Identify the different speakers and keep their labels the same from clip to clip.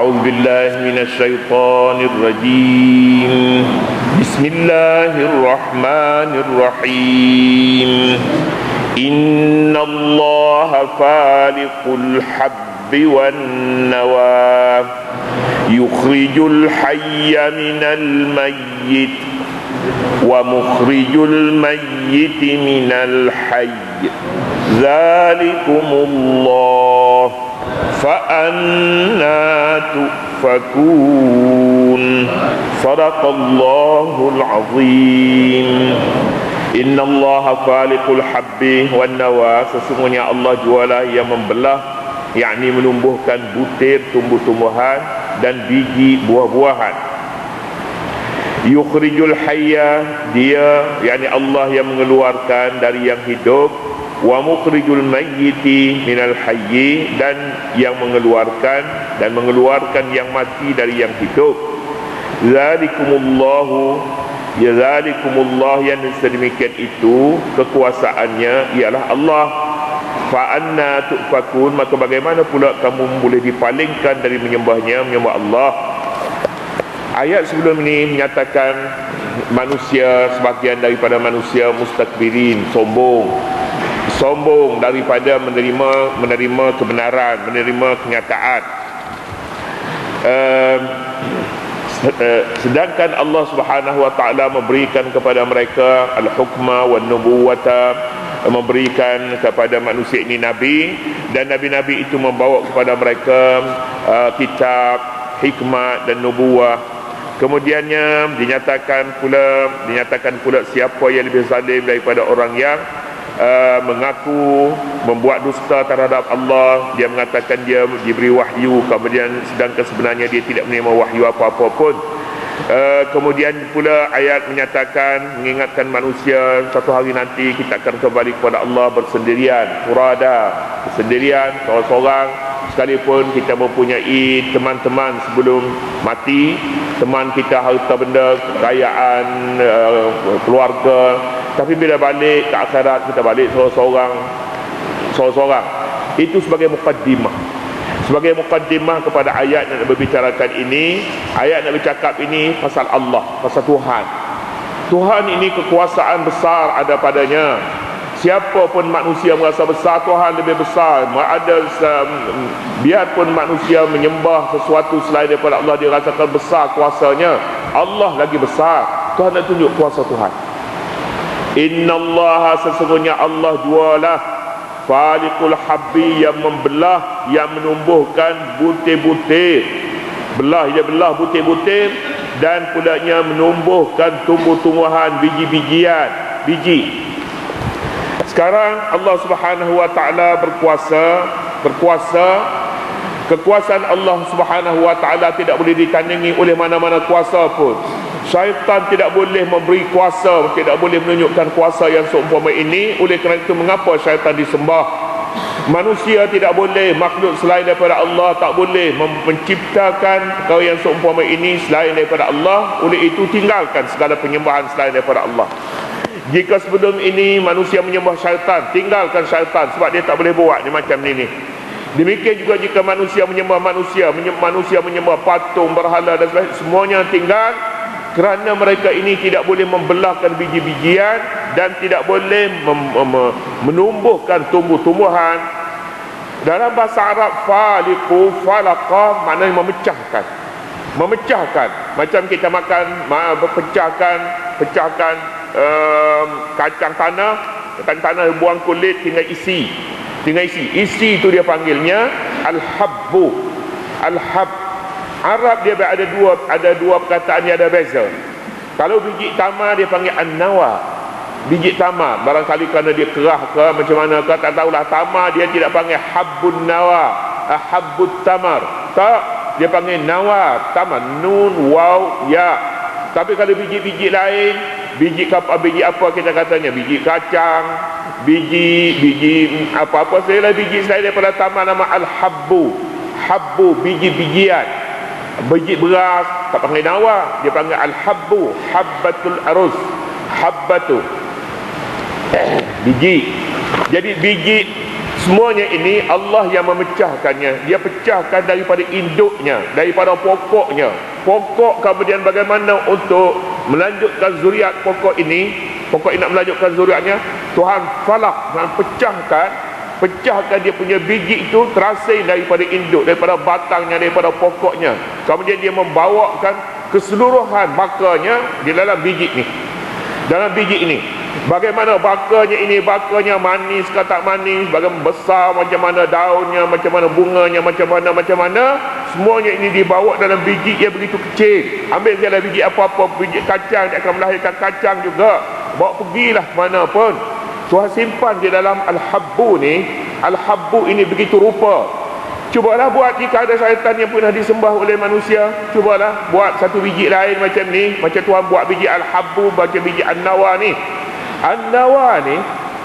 Speaker 1: أعوذ بالله من الشيطان الرجيم. بسم الله الرحمن الرحيم. إن الله فالق الحب والنوى. يخرج الحي من الميت ومخرج الميت من الحي. ذلكم الله. فأنا تؤفكون صدق الله العظيم إن الله خالق الحب والنوى sesungguhnya Allah jualah yang membelah yakni menumbuhkan butir tumbuh-tumbuhan dan biji buah-buahan yukhrijul hayya dia yakni Allah yang mengeluarkan dari yang hidup wa mukhrijul mayyiti minal hayyi dan yang mengeluarkan dan mengeluarkan yang mati dari yang hidup. Zalikumullahu ya zalikumullah yang sedemikian itu kekuasaannya ialah Allah. Fa anna tufakun maka bagaimana pula kamu boleh dipalingkan dari menyembahnya menyembah Allah? Ayat sebelum ini menyatakan manusia sebagian daripada manusia mustakbirin sombong sombong daripada menerima menerima kebenaran menerima kenyataan. Uh, sedangkan Allah Subhanahu wa taala memberikan kepada mereka al-hukma wan nubuwata memberikan kepada manusia ini nabi dan nabi-nabi itu membawa kepada mereka uh, kitab hikmah dan nubuwah. Kemudiannya dinyatakan pula dinyatakan pula siapa yang lebih zalim daripada orang yang Uh, mengaku membuat dusta terhadap Allah. Dia mengatakan dia diberi wahyu. Kemudian sedangkan sebenarnya dia tidak menerima wahyu apa-apa pun. Uh, kemudian pula ayat menyatakan mengingatkan manusia satu hari nanti kita akan kembali kepada Allah bersendirian. Furada bersendirian seorang-seorang. Sekalipun kita mempunyai teman-teman sebelum mati. Teman kita harta benda kekayaan uh, keluarga tapi bila balik ke akhirat kita balik seorang-seorang. Seorang-seorang. Itu sebagai mukaddimah sebagai mukaddimah kepada ayat yang berbicarakan ini ayat yang bercakap ini pasal Allah pasal Tuhan. Tuhan ini kekuasaan besar ada padanya. Siapa pun manusia merasa besar Tuhan lebih besar. Ada biarpun manusia menyembah sesuatu selain daripada Allah dia rasakan besar kuasanya. Allah lagi besar. Tuhan nak tunjuk kuasa Tuhan Inna Allah sesungguhnya Allah jualah Faliqul habbi yang membelah Yang menumbuhkan butir-butir. Belah dia belah butir-butir Dan pulaknya menumbuhkan tumbuh-tumbuhan Biji-bijian Biji. Sekarang Allah subhanahu wa ta'ala berkuasa Berkuasa. Kekuasaan Allah subhanahu wa ta'ala Tidak boleh ditandingi oleh mana-mana kuasa pun Syaitan tidak boleh memberi kuasa Tidak boleh menunjukkan kuasa yang seumpama ini. Oleh kerana itu mengapa syaitan disembah? Manusia tidak boleh Makhluk selain daripada Allah Tak boleh menciptakan Kau yang seumpama ini Selain daripada Allah. Oleh itu tinggalkan segala penyembahan Selain daripada Allah. Jika sebelum ini manusia menyembah syaitan Tinggalkan syaitan Sebab dia tak boleh buat Dia macam ini Demikian juga jika manusia menyembah manusia Manusia menyembah patung, berhala dan sebagainya Semuanya tinggal kerana mereka ini tidak boleh membelahkan biji-bijian dan tidak boleh menumbuhkan tumbuh-tumbuhan. Dalam bahasa Arab faliqu falaqa maknanya memecahkan. Memecahkan. Macam kita makan pecahkan pecahkan um, kacang tanah. Kacang tanah buang kulit tinggal isi. Tinggal isi. Isi itu dia panggilnya al-habbu. Al-hab Arab dia ada dua ada dua perkataan yang ada beza. Kalau biji tamar dia panggil an-nawa. Biji tamar barangkali kerana dia kerah ke macam mana ke tak tahulah tamar dia tidak panggil habbun nawa, habbut tamar. Tak, dia panggil nawa, tamar nun waw ya. Tapi kalau biji-biji lain, biji apa biji apa kita katanya? Biji kacang, biji biji apa-apa sajalah biji selain daripada tamar nama al-habbu. Habbu biji-bijian biji beras tak panggil nawa dia panggil al-habbu habbatul aruz. Habbatu biji. Jadi biji semuanya ini Allah yang memecahkannya. Dia pecahkan daripada induknya daripada pokoknya. Pokok kemudian bagaimana untuk melanjutkan zuriat pokok ini? Pokok ini nak melanjutkan zuriatnya? Tuhan falak dan pecahkan pecahkan dia punya biji itu terasai daripada induk daripada batangnya daripada pokoknya. Kemudian dia membawakan keseluruhan bakarnya di dalam biji ni. Dalam biji ini. Bagaimana bakarnya ini? Bakarnya manis ke tak manis? Bagaimana besar macam mana daunnya macam mana bunganya macam mana macam mana? Semuanya ini dibawa dalam biji yang begitu kecil. Ambil dalam biji apa-apa biji kacang dia akan melahirkan kacang juga. Bawa pergilah mana pun Tuhan simpan di dalam Al-Habbu ni Al-Habbu ini begitu rupa. Cubalah buat jika ada syaitan yang pernah disembah oleh manusia. Cubalah buat satu biji lain macam ni Macam Tuhan buat biji Al-Habbu Macam biji An-Nawa ni. An-Nawa ni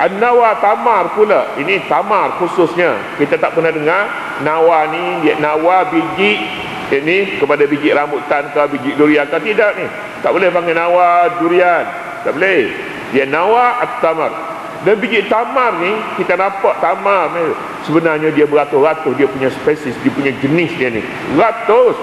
Speaker 1: An-Nawa tamar pula. Ini tamar khususnya. Kita tak pernah dengar Nawa ni Nawa biji Ini kepada biji rambutan ke Biji durian ke Tidak ni. Tak boleh panggil Nawa durian. Tak boleh. Dia Nawa at-tamar dan biji tamar ni kita nampak tamar ni sebenarnya dia beratus-ratus dia punya spesies dia punya jenis dia ni. Ratus.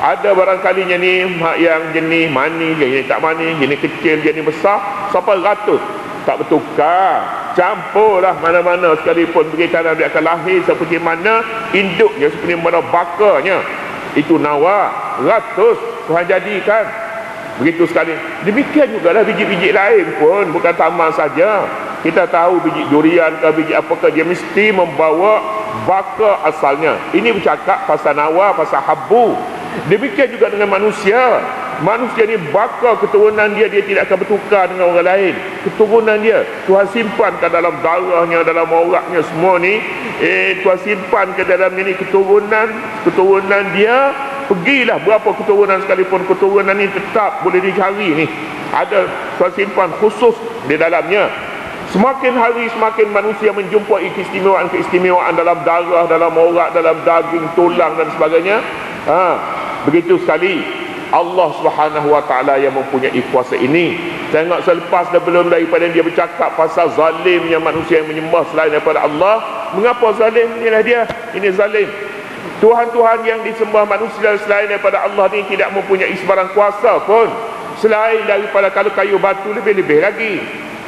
Speaker 1: Ada barangkalinya ni yang jenis manis yang tak manis jenis kecil jenis besar sampai ratus. Tak bertukar. Campurlah mana-mana sekalipun beritahu dia akan lahir seperti mana induknya seperti mana bakarnya. Itu nawa ratus. Tuhan jadikan. Begitu sekali. Demikian juga lah biji-biji lain pun bukan tamar saja kita tahu biji durian ke biji apakah dia mesti membawa baka asalnya. Ini bercakap pasal nawa pasal habu demikian juga dengan manusia. Manusia ni baka keturunan dia dia tidak akan bertukar dengan orang lain. Keturunan dia Tuhan simpan ke dalam darahnya dalam auratnya semua ni. Eh Tuhan simpan ke dalam ni keturunan. Keturunan dia pergilah berapa keturunan sekalipun keturunan ni tetap boleh dicari ni. Ada Tuhan simpan khusus di dalamnya Semakin hari semakin manusia menjumpai keistimewaan-keistimewaan dalam darah, dalam aurat, dalam daging, tulang dan sebagainya. Ha, begitu sekali Allah Subhanahu Wa Taala yang mempunyai kuasa ini. Tengok selepas dah belum daripada dia bercakap pasal zalimnya manusia yang menyembah selain daripada Allah. Mengapa zalim? Inilah dia. Ini zalim. Tuhan-Tuhan yang disembah manusia selain daripada Allah ni tidak mempunyai sebarang kuasa pun. Selain daripada kalau kayu batu lebih-lebih lagi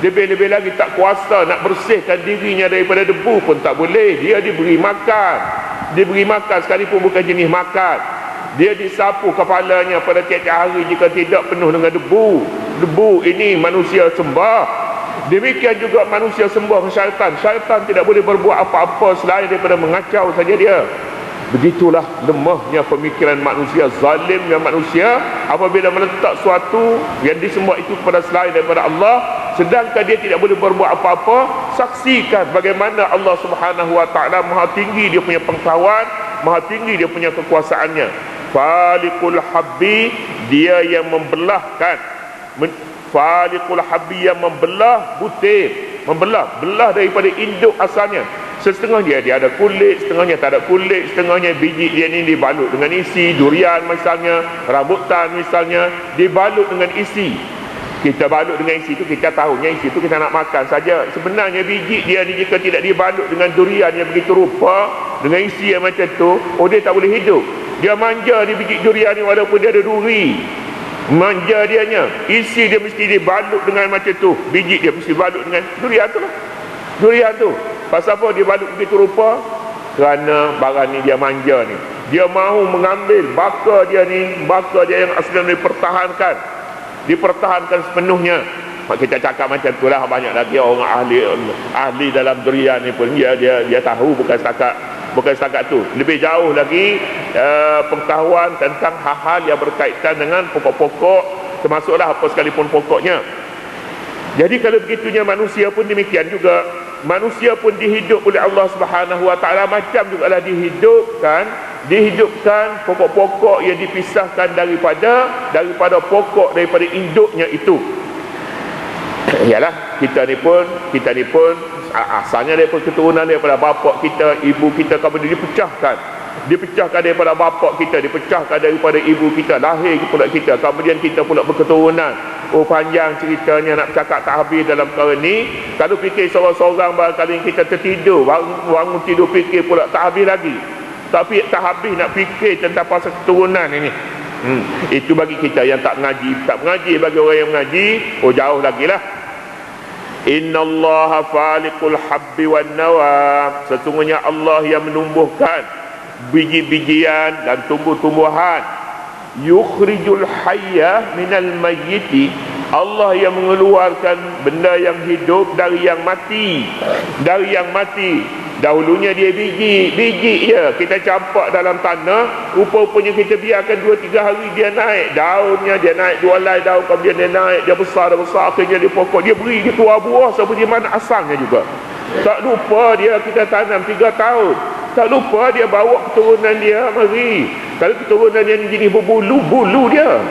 Speaker 1: lebih-lebih lagi tak kuasa nak bersihkan dirinya daripada debu pun tak boleh. Dia diberi makan. Diberi makan sekalipun bukan jenis makan. Dia disapu kepalanya pada tiap-tiap hari jika tidak penuh dengan debu. Debu ini manusia sembah. Demikian juga manusia sembah syaitan. Syaitan tidak boleh berbuat apa-apa selain daripada mengacau saja dia. Begitulah lemahnya pemikiran manusia, zalimnya manusia. Apabila meletak suatu yang disembah itu kepada selain daripada Allah sedangkan dia tidak boleh berbuat apa-apa saksikan bagaimana Allah Subhanahu wa taala maha tinggi dia punya pengetahuan, maha tinggi dia punya kekuasaannya. Faliqul habbi dia yang membelahkan Faliqul habbi yang membelah butir, membelah, belah daripada induk asalnya Setengah dia dia ada kulit, setengahnya tak ada kulit, setengahnya biji dia ni dibalut dengan isi, durian misalnya, rambutan misalnya, dibalut dengan isi. Kita balut dengan isi tu kita tahunya isi tu kita nak makan saja. Sebenarnya biji dia ni jika tidak dibalut dengan durian yang begitu rupa, dengan isi yang macam tu, oh dia tak boleh hidup. Dia manja di biji durian ni walaupun dia ada duri. Manja dianya. Isi dia mesti dibalut dengan macam tu. Biji dia mesti balut dengan durian tu lah. Durian tu. Pasal apa dia balik begitu rupa? Kerana barang ni dia manja ni. Dia mahu mengambil baka dia ni, baka dia yang asli dipertahankan. Dipertahankan sepenuhnya. Mak kita cakap macam tu lah banyak lagi orang ahli ahli dalam durian ni pun dia dia dia tahu bukan setakat bukan setakat tu. Lebih jauh lagi uh, pengetahuan tentang hal-hal yang berkaitan dengan pokok-pokok termasuklah apa sekalipun pokoknya. Jadi kalau begitunya manusia pun demikian juga manusia pun dihidup oleh Allah Subhanahu Wa Taala macam juga lah dihidupkan dihidupkan pokok-pokok yang dipisahkan daripada daripada pokok daripada induknya itu. Ialah kita ni pun kita ni pun asalnya daripada keturunan daripada bapak kita ibu kita kemudian dipecahkan. Dipecahkan daripada bapak kita dipecahkan daripada ibu kita lahir pula kita kemudian kita pula berketurunan. Oh panjang ceritanya nak cakap tak habis dalam perkara ni. Kalau fikir seorang-seorang barangkali kita tertidur bangun, bangun tidur fikir pula tak habis lagi tapi tak habis nak fikir tentang pasal keturunan ini. Hmm. itu bagi kita yang tak mengaji. Tak mengaji bagi orang yang mengaji oh jauh lagi lah. Inna Allah faliqul habbi wan nawa. Sesungguhnya Allah yang menumbuhkan Biji-bijian dan tumbuh-tumbuhan. Yukhrijul hayya minal mayyiti. Allah yang mengeluarkan benda yang hidup dari yang mati. Dari yang mati Dahulunya dia biji, biji ya kita campak dalam tanah, rupa-rupanya kita biarkan 2 3 hari dia naik, daunnya dia naik dua helai daun kemudian dia naik, dia besar dia besar akhirnya dia pokok, dia beri dia tua buah seperti mana asalnya juga. Tak lupa dia kita tanam 3 tahun. Tak lupa dia bawa keturunan dia mari. Kalau keturunan dia jenis berbulu, bulu dia.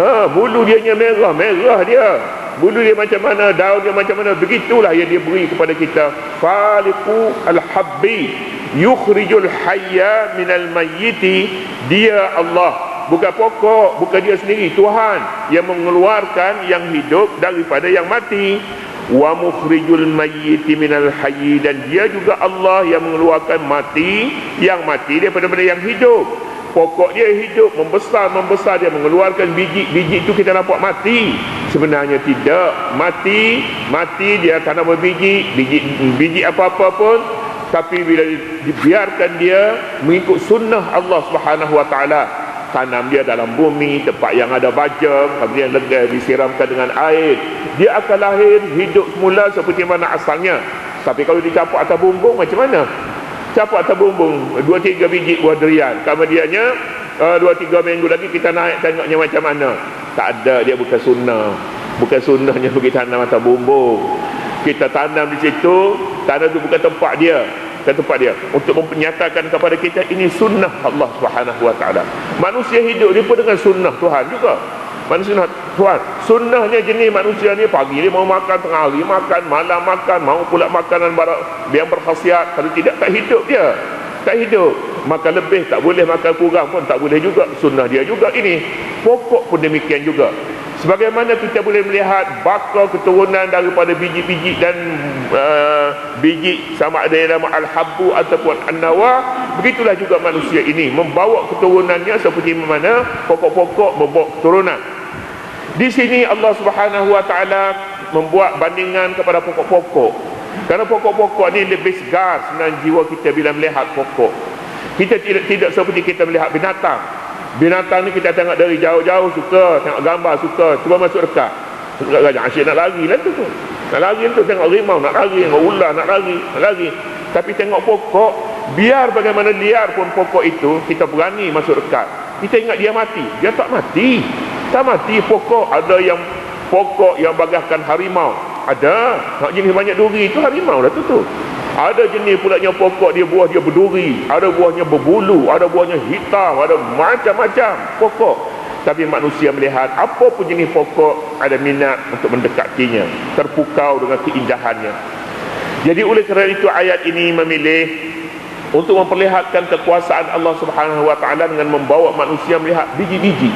Speaker 1: Ha, bulu dia merah, merah dia bulu dia macam mana daun dia macam mana begitulah yang dia beri kepada kita. Faliqu al-habbi yukhrijul hayya minal mayyiti dia Allah. Bukan pokok bukan dia sendiri Tuhan yang mengeluarkan yang hidup daripada yang mati. Wa mukhrijul mayyiti minal hayyi dan dia juga Allah yang mengeluarkan mati yang mati daripada yang hidup pokok dia hidup membesar membesar dia mengeluarkan biji. Biji itu kita nampak mati. Sebenarnya tidak. Mati mati dia tanam berbiji. Biji biji apa-apa pun. Tapi bila dibiarkan dia mengikut sunnah Allah Subhanahu wa taala tanam dia dalam bumi tempat yang ada baja kemudian lega disiramkan dengan air. Dia akan lahir hidup semula seperti mana asalnya. Tapi kalau dicampur atas bumbung macam mana capak terbumbung dua tiga biji buah durian. Kemudiannya uh, dua tiga minggu lagi kita naik tengoknya macam mana. Tak ada dia bukan sunnah. Bukan sunnahnya pergi tanam atas bumbung. Kita tanam di situ tanah itu bukan tempat dia. Bukan tempat dia. Untuk menyatakan kepada kita ini sunnah Allah subhanahu wa ta'ala. Manusia hidup dia pun dengan sunnah Tuhan juga manusia tuan sunnahnya jenis manusia ni pagi dia mau makan tengah hari makan malam makan mau pula makanan barak yang berkhasiat. Kalau tidak tak hidup dia. Tak hidup. Makan lebih tak boleh makan kurang pun tak boleh juga. Sunnah dia juga ini. Pokok pun demikian juga. Sebagaimana kita boleh melihat bakal keturunan daripada biji-biji dan uh, biji sama ada yang nama al-habbu ataupun an-nawa begitulah juga manusia ini membawa keturunannya seperti mana pokok-pokok membawa keturunan di sini Allah Subhanahu Wa Taala membuat bandingan kepada pokok-pokok. Karena pokok-pokok ni lebih segar sebenarnya jiwa kita bila melihat pokok. Kita tidak tidak seperti kita melihat binatang. Binatang ni kita tengok dari jauh-jauh suka, tengok gambar suka, cuba masuk dekat. Dekat gajah asyik nak lari lah tu. Nak lari tu tengok rimau nak lari, tengok ular nak lari, nak lari. Tapi tengok pokok, biar bagaimana liar pun pokok itu, kita berani masuk dekat. Kita ingat dia mati, dia tak mati mati pokok ada yang pokok yang bagahkan harimau. Ada. Nak jenis banyak duri itu harimau dah tu tu. Ada jenis pula yang pokok dia buah dia berduri ada buahnya berbulu ada buahnya hitam ada macam-macam pokok. Tapi manusia melihat apa pun jenis pokok ada minat untuk mendekatinya terpukau dengan keindahannya. Jadi oleh kerana itu ayat ini memilih untuk memperlihatkan kekuasaan Allah Subhanahu wa taala dengan membawa manusia melihat biji-biji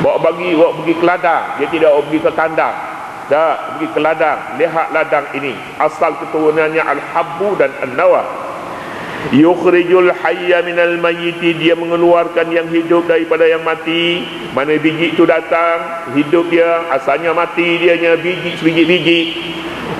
Speaker 1: bawa bagi bawa pergi ke ladang. Dia tidak bawa pergi ke kandang. Tak pergi ke ladang. Lihat ladang ini. Asal keturunannya al-habbu dan an-nawa. Yukhrijul hayya minal mayyiti. Dia mengeluarkan yang hidup daripada yang mati. Mana biji itu datang hidup dia. Asalnya mati dianya biji sebiji-biji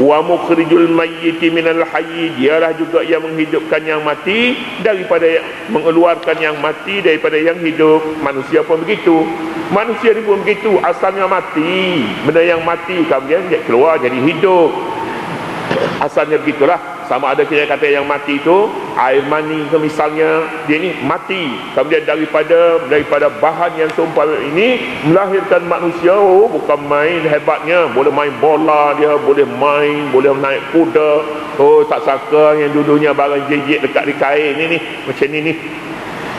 Speaker 1: wa mukhrijul mayyiti minal hayy dialah juga yang menghidupkan yang mati daripada yang, mengeluarkan yang mati daripada yang hidup. Manusia pun begitu manusia ni pun begitu. Asalnya mati. Benda yang mati kemudian dia keluar jadi hidup. Asalnya begitulah. Sama ada kita kata yang mati itu air mani ke misalnya dia ni mati. Kemudian daripada daripada bahan yang seumpama ini melahirkan manusia oh, bukan main hebatnya. Boleh main bola dia boleh main boleh naik kuda. Oh tak sangka yang dulunya barang jejik dekat di kain ni ni macam ni ni.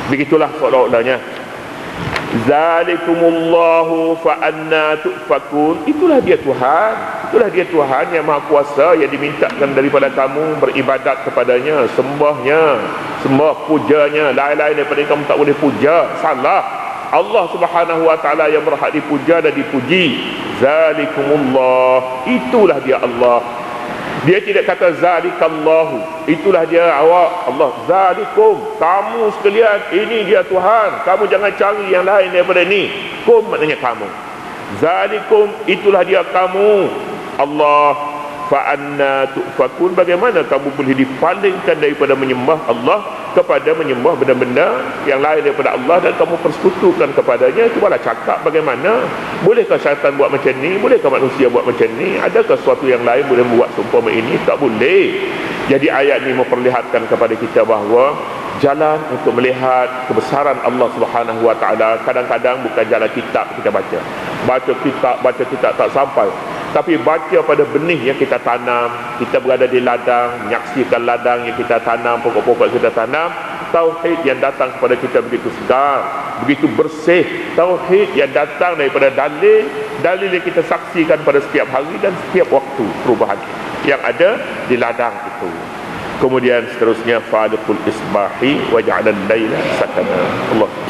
Speaker 1: Begitulah seolah-olahnya Zalikumullahu fa anna tufakun. Itulah dia Tuhan. Itulah dia Tuhan yang maha kuasa Yang dimintakan daripada kamu Beribadat kepadanya Sembahnya Sembah pujanya. Lain-lain daripada kamu tak boleh puja Salah. Allah Subhanahu wa taala yang berhak dipuja dan dipuji. Zalikumullah. Itulah dia Allah dia tidak kata zalikallahu. Itulah dia awak. Allah zalikum. Kamu sekalian ini dia Tuhan. Kamu jangan cari yang lain daripada ni. Kum maknanya kamu. Zalikum. Itulah dia kamu. Allah fa'anna tu'fakun. Bagaimana kamu boleh dipalingkan daripada menyembah Allah kepada menyembah benda-benda yang lain daripada Allah dan kamu persekutukan kepadanya cubalah cakap bagaimana bolehkah syaitan buat macam ni bolehkah manusia buat macam ni adakah sesuatu yang lain boleh membuat seumpama ini? Tak boleh. Jadi ayat ini memperlihatkan kepada kita bahawa jalan untuk melihat kebesaran Allah Subhanahu Wa Taala kadang-kadang bukan jalan kitab kita baca. Baca kitab baca kitab tak sampai tapi baca pada benih yang kita tanam kita berada di ladang menyaksikan ladang yang kita tanam pokok-pokok kita tanam tauhid yang datang kepada kita begitu segar begitu bersih. Tauhid yang datang daripada dalil dalil yang kita saksikan pada setiap hari dan setiap waktu perubahan yang ada di ladang itu. Kemudian seterusnya fadqul isbahi wa ja'ala al-laila sakana. Allah